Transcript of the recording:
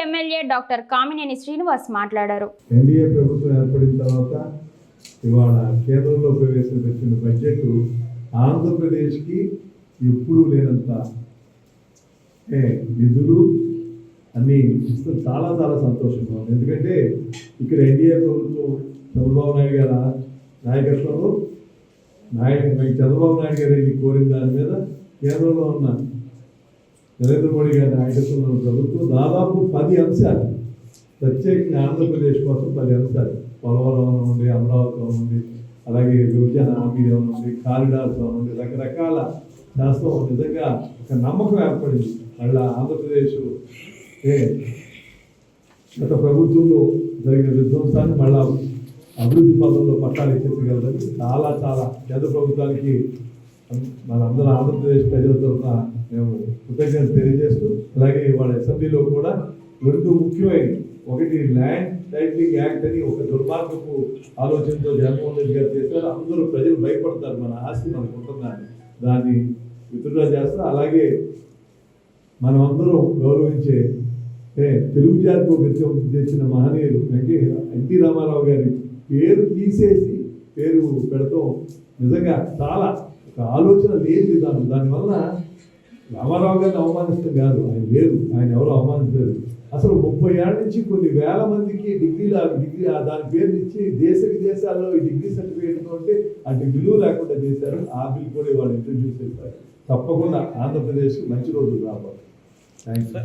MLA doctor Kamineni Srinivas మాట్లాడారు. NDA ప్రభుత్వం ఏర్పడిన తర్వాత ఇవాళ కేంద్రంలో ప్రవేశపెట్టిన బడ్జెట్ ఆంధ్రప్రదేశ్కి ఎప్పుడూ లేనంత ఏ, నిధులు అన్నీ ఇస్తూ చాలా చాలా సంతోషంగా ఉంది. ఎందుకంటే ఇక్కడ ఎన్డీఏ ప్రభుత్వం చంద్రబాబు నాయుడు గారి నాయకత్వంలో నాయకు చంద్రబాబు నాయుడు గారు కోరిన దాని మీద కేంద్రంలో ఉన్న నరేంద్ర మోడీ గారి నాయకత్వంలో ఉన్న ప్రభుత్వం దాదాపు పది అంశాలు. ప్రత్యేకంగా ఆంధ్రప్రదేశ్ కోసం పది అంశాలు. పోలవరం నుండి అమరావతి నుండి అలాగే విభజన హామీ నుండి కారిడార్స్ నుండి రకరకాల శాస్త్రం నిజంగా ఒక నమ్మకం ఏర్పడింది. మళ్ళా ఆంధ్రప్రదేశ్ ఏ గత ప్రభుత్వంలో జరిగిన విధ్వంసాన్ని మళ్ళా అభివృద్ధి పథంలో పట్టాలు ఎక్కించగలదని చాలా చాలా గత ప్రభుత్వానికి మనందరం ఆంధ్రప్రదేశ్ ప్రజల తరఫున మేము కృతజ్ఞత తెలియజేస్తూ అలాగే అసెంబ్లీలో కూడా రెండు ముఖ్యమైనవి. ఒకటి ల్యాండ్ టైటిలింగ్ యాక్ట్ అని ఒక దుర్మార్గపు ఆలోచనతో జగన్మోహన్ రెడ్డి గారు చేశారు. అందరూ ప్రజలు భయపడతారు. మన ఆస్తి మనకు ఉంటుందని దాన్ని విత్డ్రా చేస్తారు. అలాగే మనం అందరం గౌరవించే తెలుగు జాతికి ఒక చేసిన మహనీయులు అంటే ఎన్టీ రామారావు గారి పేరు తీసేసి పేరు పెడతాం. నిజంగా చాలా ఒక ఆలోచన లేని విధానం. దానివల్ల రామారావు గారిని అవమానిస్తాం కాదు ఆయన లేదు ఆయన ఎవరు అవమానించలేదు అసలు ముప్పై ఏళ్ళ నుంచి కొన్ని వేల మందికి డిగ్రీలు డిగ్రీ ఆ దాని పేరు ఇచ్చి దేశ విదేశాల్లో ఈ డిగ్రీ సర్టిఫికేట్ ఉంటే ఆ డిగ్రీలు లేకుండా చేశారు ఆ బిల్ కూడా వాళ్ళు ఇంట్రడ్యూస్ చేశారు. తప్పకుండా ఆంధ్రప్రదేశ్ మంచి రోజులు రాబోతుంది. Thank you